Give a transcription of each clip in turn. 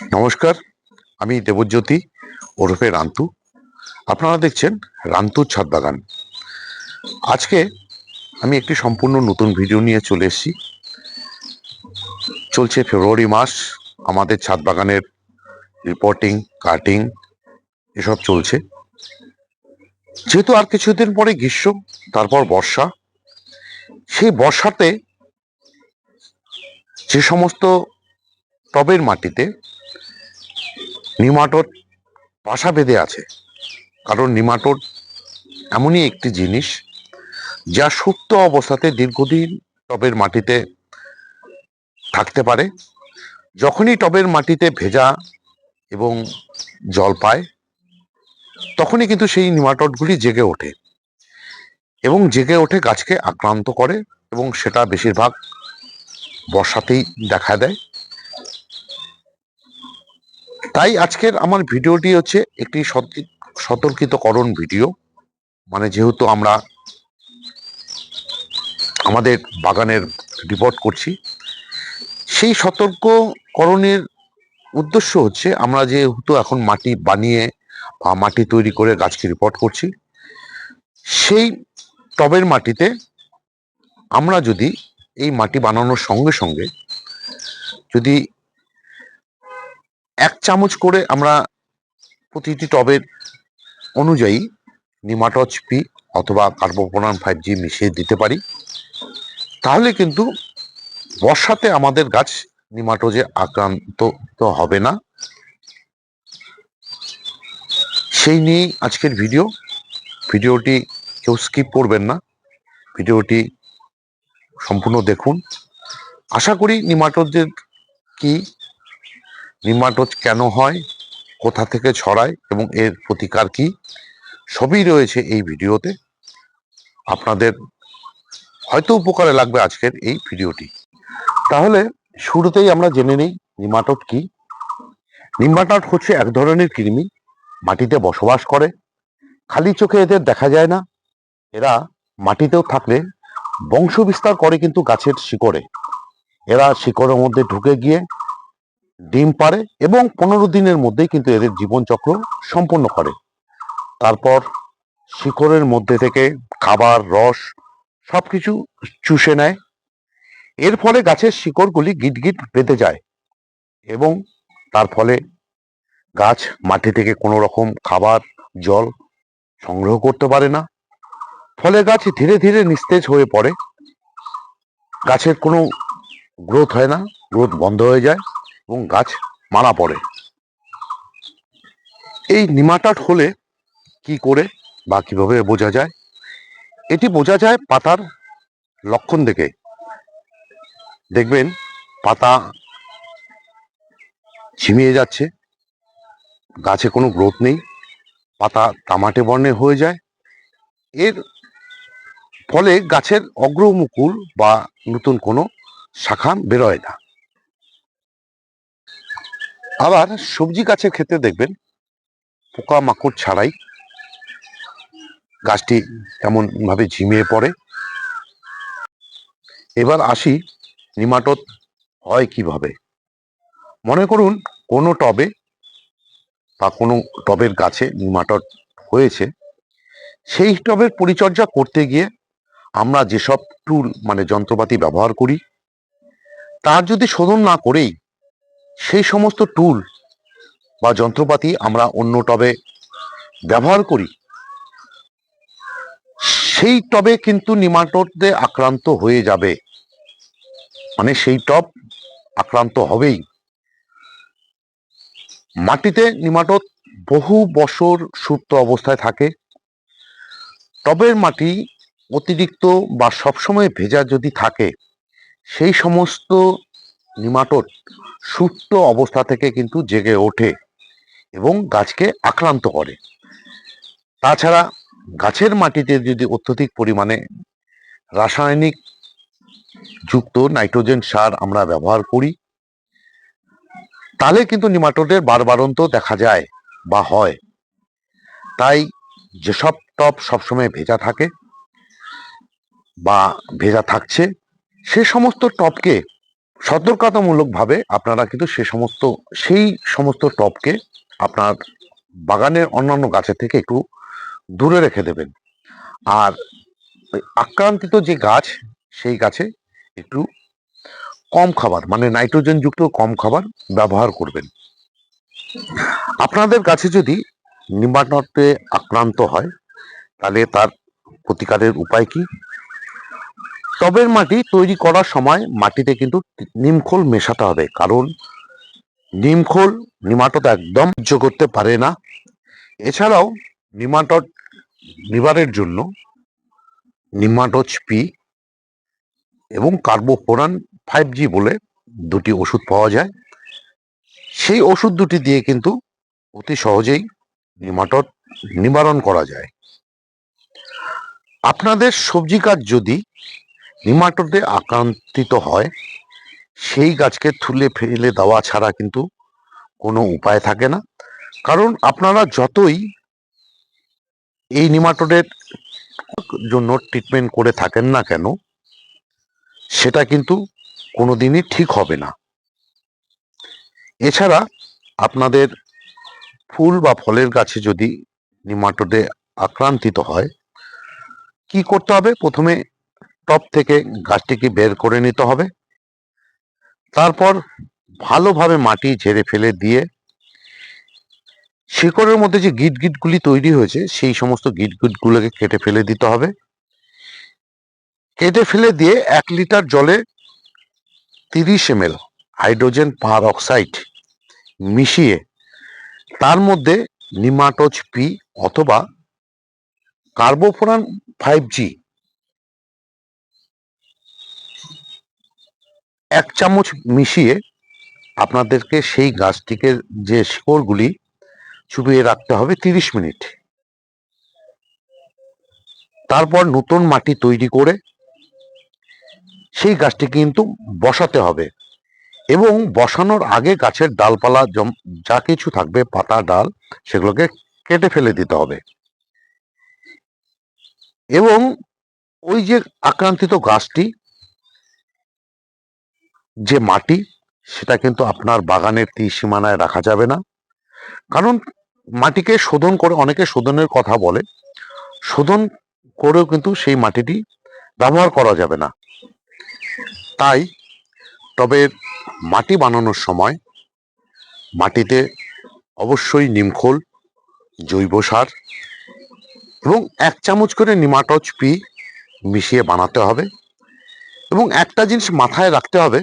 নমস্কার, আমি দেবজ্যোতি ওরফে রান্তু। আপনারা দেখছেন রান্তুর ছাদ বাগান। আজকে আমি একটি সম্পূর্ণ নতুন ভিডিও নিয়ে চলে এসেছি। চলছে ফেব্রুয়ারি মাস, আমাদের ছাদ বাগানের রিপোর্টিং কাটিং এসব চলছে। যেহেতু আর কিছুদিন পরে গ্রীষ্ম, তারপর বর্ষা, সেই বর্ষাতে যে সমস্ত টবের মাটিতে নিমাটোড বাসা বেঁধে আছে। কারণ নিমাটোড এমনই একটি জিনিস যা সুপ্ত অবস্থাতে দীর্ঘদিন টবের মাটিতে থাকতে পারে। যখনই টবের মাটিতে ভেজা এবং জল পায়, তখনই কিন্তু সেই নিমাটোডগুলি জেগে ওঠে এবং জেগে ওঠে গাছকে আক্রান্ত করে এবং সেটা বেশিরভাগ বর্ষাতেই দেখা দেয়। তাই আজকের আমার ভিডিওটি হচ্ছে একটি সত- সতর্কিতকরণ ভিডিও। মানে যেহেতু আমরা আমাদের বাগানের রিপোর্ট করছি, সেই সতর্ককরণের উদ্দেশ্য হচ্ছে আমরা যেহেতু এখন মাটি বানিয়ে বা মাটি তৈরি করে গাছকে রিপোর্ট করছি, সেই টবের মাটিতে আমরা যদি এই মাটি বানানোর সঙ্গে সঙ্গে যদি এক চামচ করে আমরা প্রতিটি টবের অনুযায়ী নিমাটজ পি অথবা কার্বোপোনান ফাইভ জি মিশিয়ে দিতে পারি। তাহলে কিন্তু বর্ষাতে আমাদের গাছ নিমাটোজে আক্রান্ত তো হবে না। সেই নিয়েই আজকের ভিডিও। ভিডিওটি কেউ স্কিপ করবেন না। ভিডিওটি সম্পূর্ণ দেখুন। আশা করি নিমাটোজের কি নিমাটোজ কেন হয়, কোথা থেকে ছড়ায় এবং এর প্রতিকার কি, সবই রয়েছে এই ভিডিওতে। আপনাদের হয়তো উপকারে লাগবে আজকের এই ভিডিওটি। তাহলে শুরুতেই আমরা জেনে নিই নিমাটোড কি। নিমাটোড হচ্ছে এক ধরনের কৃমি, মাটিতে বসবাস করে। খালি চোখে এদের দেখা যায় না। এরা মাটিতেও থাকলে বংশ বিস্তার করে কিন্তু গাছের শিকড়ে। এরা শিকড়ের মধ্যে ঢুকে গিয়ে ডিম পারে এবং পনেরো দিনের মধ্যেই কিন্তু এদের জীবনচক্র সম্পন্ন করে। তারপর শিকড়ের মধ্যে থেকে খাবার, রস সব কিছু চুষে নেয়। এর ফলে গাছের শিকড়গুলি গিটগিট বেঁধে যায় এবং তার ফলে গাছ মাটি থেকে কোনো রকম খাবার, জল সংগ্রহ করতে পারে না। ফলে গাছ ধীরে ধীরে নিস্তেজ হয়ে পড়ে। গাছের কোনো গ্রোথ হয় না, গ্রোথ বন্ধ হয়ে যায়। এবং গাছ মারা পড়ে। এই নিমাটাট হলে কি করে বা কীভাবে বোঝা যায়? এটি বোঝা যায় পাতার লক্ষণ দেখে। দেখবেন পাতা ঝিমিয়ে যাচ্ছে, গাছে কোনো গ্রোথ নেই, পাতা তামাটে বর্ণে হয়ে যায়। এর ফলে গাছের অগ্রমুকুল বা নতুন কোনো শাখা বেরোয় না। আবার সবজি গাছের ক্ষেত্রে দেখবেন পোকা মাকড় ছাড়াই গাছটি এমন ভাবে ঝিমিয়ে পড়ে। এবার আসি নিমাটোদ হয় কীভাবে? মনে করুন কোনো টবে বা কোনো টবের গাছে নিমাটোড হয়েছে। সেই টবের পরিচর্যা করতে গিয়ে আমরা যেসব টুল মানে যন্ত্রপাতি ব্যবহার করি, তার যদি শোধন না করেই সেই সমস্ত টুল বা যন্ত্রপাতি আমরা অন্য টবে ব্যবহার করি। সেই টবে কিন্তু নিমাটোডে আক্রান্ত হয়ে যাবে। মানে সেই টব আক্রান্ত হবেই। মাটিতে নিমাটোড বহু বছর সুপ্ত অবস্থায় থাকে। টবের মাটি অতিরিক্ত বা সবসময় ভেজা যদি থাকে, সেই সমস্ত নিমাটোড সুপ্ত অবস্থা থেকে কিন্তু জেগে ওঠে এবং গাছকে আক্রান্ত করে। তাছাড়া গাছের মাটিতে যদি অত্যধিক পরিমাণে রাসায়নিক যুক্ত নাইট্রোজেন সার আমরা ব্যবহার করি, তাহলে কিন্তু নিমাটোডের বারবারন্ত দেখা যায় বা হয়। তাই যেসব টব সবসময় ভেজা থাকে বা ভেজা থাকছে, সে সমস্ত টবকে সতর্কতামূলকভাবে আপনারা কিন্তু সে সমস্ত, সেই সমস্ত টপকে আপনার বাগানের অন্যান্য গাছের থেকে একটু দূরে রেখে দেবেন। আর আক্রান্তিত যে গাছ, সেই গাছে একটু কম খাবার মানে নাইট্রোজেন যুক্ত কম খাবার ব্যবহার করবেন। আপনাদের কাছে যদি নিমাটতে আক্রান্ত হয়, তাহলে তার প্রতিকারের উপায় কি? টবের মাটি তৈরি করার সময় মাটিতে কিন্তু নিমখোল মেশাতে হবে। কারণ নিমখোল নিমাটত একদম সহ্য করতে পারে না। এছাড়াও নিমাটট নিবারের জন্য নিমাটোচ পি এবং কার্বোফোরান ফাইভ জি বলে দুটি ওষুধ পাওয়া যায়। সেই ওষুধ দুটি দিয়ে কিন্তু অতি সহজেই নিমাটট নিবারণ করা যায়। আপনাদের সবজি গাছ যদি নিমাটোডে আক্রান্তিত হয়, সেই গাছকে থুলে ফেলে দেওয়া ছাড়া কিন্তু কোনো উপায় থাকে না। কারণ আপনারা যতই এই নিমাটোডের জন্য ট্রিটমেন্ট করে থাকেন না কেন, সেটা কিন্তু কোনোদিনই ঠিক হবে না। এছাড়া আপনাদের ফুল বা ফলের গাছে যদি নিমাটোডে আক্রান্তিত হয়, কি করতে হবে? প্রথমে টপ থেকে গাছটিকে বের করে নিতে হবে। তারপর ভালোভাবে মাটি ঝেড়ে ফেলে দিয়ে শিকড়ের মধ্যে যে গিট গিটগুলি তৈরি হয়েছে, সেই সমস্ত গিট গিটগুলোকে কেটে ফেলে দিতে হবে। কেটে ফেলে দিয়ে এক লিটার জলে তিরিশ এম হাইড্রোজেন পার অক্সাইড মিশিয়ে তার মধ্যে নিমাটোজ পি অথবা কার্বোফোরান ফাইভ জি এক চামচ মিশিয়ে আপনাদেরকে সেই গাছটিকে যে শিকড়গুলি চুপিয়ে রাখতে হবে তিরিশ মিনিট। তারপর নতুন মাটি তৈরি করে সেই গাছটি কিন্তু বসাতে হবে এবং বসানোর আগে গাছের ডালপালা যা কিছু থাকবে, পাতা, ডাল, সেগুলোকে কেটে ফেলে দিতে হবে। এবং ওই যে আক্রান্তিত গাছটি যে মাটি, সেটা কিন্তু আপনার বাগানের তীর সীমানায় রাখা যাবে না। কারণ মাটিকে শোধন করে, অনেকে শোধনের কথা বলে, শোধন করেও কিন্তু সেই মাটিটি ব্যবহার করা যাবে না। তাই তবে মাটি বানানোর সময় মাটিতে অবশ্যই নিমখোল, জৈব সার এবং এক চামচ করে নিমাটজ পি মিশিয়ে বানাতে হবে এবং একটা জিনিস মাথায় রাখতে হবে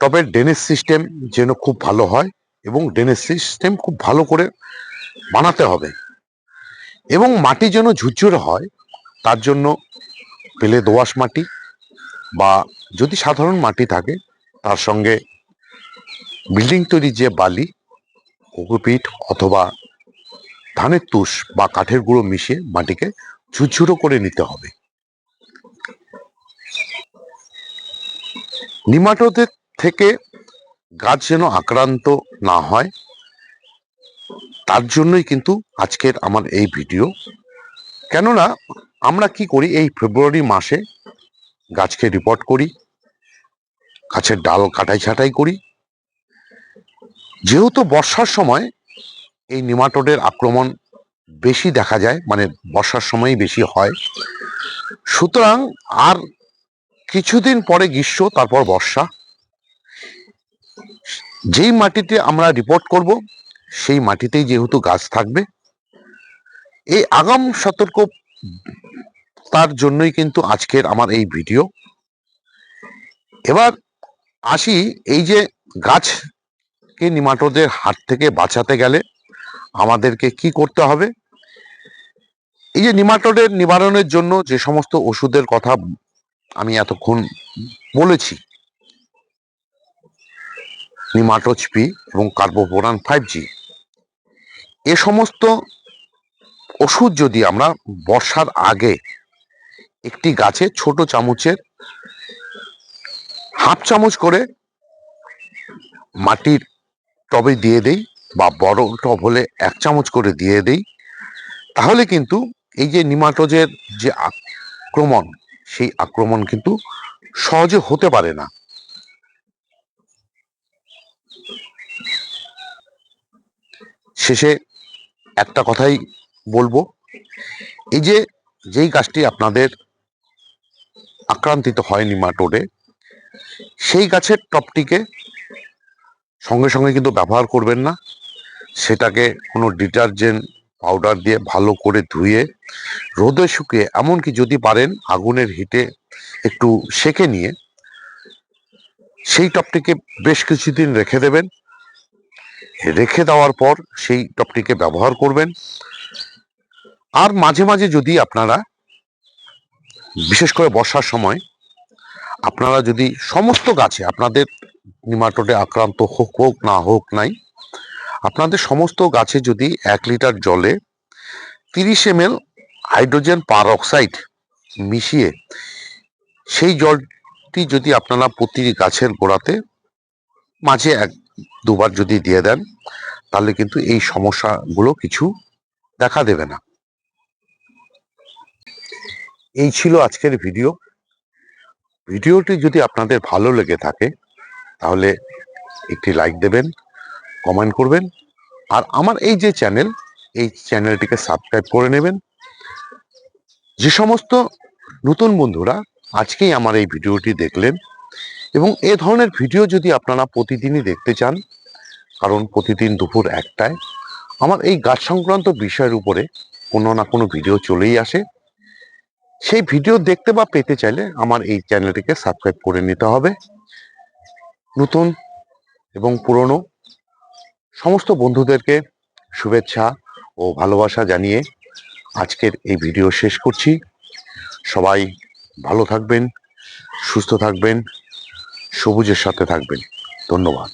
তবে ড্রেনেজ সিস্টেম যেন খুব ভালো হয় এবং ড্রেনেজ সিস্টেম খুব ভালো করে বানাতে হবে। এবং মাটি যেন ঝুরঝুরে হয়, তার জন্য পেলে দোআঁশ মাটি বা যদি সাধারণ মাটি থাকে, তার সঙ্গে বিল্ডিং তৈরি যে বালি, কোকোপিট অথবা ধানের তুষ বা কাঠের গুঁড়ো মিশিয়ে মাটিকে ঝুরঝুরো করে নিতে হবে। নিমাটোদের থেকে গাছ যেন আক্রান্ত না হয়, তার জন্যই কিন্তু আজকের আমার এই ভিডিও। কেননা, আমরা কি করি, এই ফেব্রুয়ারি মাসে গাছকে রিপোর্ট করি, গাছের ডাল কাটাই ছাটাই করি। যেহেতু বর্ষার সময় এই নিমাটোডের আক্রমণ বেশি দেখা যায় মানে বর্ষার সময়ই বেশি হয়, সুতরাং আর কিছুদিন পরে গ্রীষ্ম, তারপর বর্ষা। যেই মাটিতে আমরা রিপোর্ট করব, সেই মাটিতেই যেহেতু গাছ থাকবে, এই আগাম সতর্ক তার জন্যই কিন্তু আজকের আমার এই ভিডিও এবার আসি এই যে গাছকে নিমাটোদের হাত থেকে বাঁচাতে গেলে আমাদেরকে কি করতে হবে? এই যে নিমাটোডের নিবারণের জন্য যে সমস্ত ওষুধের কথা আমি এতক্ষণ বলেছি নিমাটোজ পি এবং কার্বোবোরান ফাইভ জি। এ সমস্ত ওষুধ যদি আমরা বর্ষার আগে একটি গাছে ছোট চামচের হাফ চামচ করে মাটির টবে দিয়ে দেই বা বড় টব হলে এক চামচ করে দিয়ে দেই, তাহলে কিন্তু এই যে নিমাটোজের যে আক্রমণ, সেই আক্রমণ কিন্তু সহজে হতে পারে না। শেষে একটা কথাই বলব। এই যে, যেই গাছটি আপনাদের আক্রান্তিত হয় নিমাটোডে, সেই গাছের টপটিকে সঙ্গে সঙ্গে কিন্তু ব্যবহার করবেন না। সেটাকে কোনো ডিটারজেন্ট পাউডার দিয়ে ভালো করে ধুয়ে, রোদে শুকিয়ে এমনকি যদি পারেন আগুনের হিটে একটু সেকে নিয়ে, সেই টপটিকে বেশ কিছুদিন রেখে দেবেন। রেখে দেওয়ার পর সেই টপটিকে ব্যবহার করবেন। আর মাঝে মাঝে যদি আপনারা, বিশেষ করে বর্ষার সময়, আপনারা যদি সমস্ত গাছে, আপনাদের নিমাটোডে আক্রান্ত হোক হোক না হোক নাই, আপনাদের সমস্ত গাছে যদি এক লিটার জলে তিরিশ M L hydrogen peroxide মিশিয়ে, সেই জলটি যদি আপনারা প্রতি গাছের গোড়াতে মাঝে এক দুবার যদি দিয়ে দেন, তাহলে কিন্তু এই সমস্যাগুলো কিছু দেখা দেবে না। এই ছিল আজকের ভিডিও। ভিডিওটি যদি আপনাদের ভালো লেগে থাকে, তাহলে একটি লাইক দেবেন, কমেন্ট করবেন, আর আমার এই যে চ্যানেল, এই চ্যানেলটিকে সাবস্ক্রাইব করে নেবেন। যে সমস্ত নতুন বন্ধুরা আজকেই আমার এই ভিডিওটি দেখলেন এবং এ ধরনের ভিডিও যদি আপনারা প্রতিদিনই দেখতে চান, কারণ প্রতিদিন দুপুর একটায়, আমার এই গাছ সংক্রান্ত বিষয়ের উপরে কোনো না কোনো ভিডিও চলেই আসে। সেই ভিডিও দেখতে বা পেতে চাইলে আমার এই চ্যানেলটিকে সাবস্ক্রাইব করে নিতে হবে। নতুন এবং পুরনো সমস্ত বন্ধুদেরকে শুভেচ্ছা ও ভালোবাসা জানিয়ে আজকের এই ভিডিও শেষ করছি। সবাই ভালো থাকবেন, সুস্থ থাকবেন সবুজের সাথে থাকবেন। ধন্যবাদ।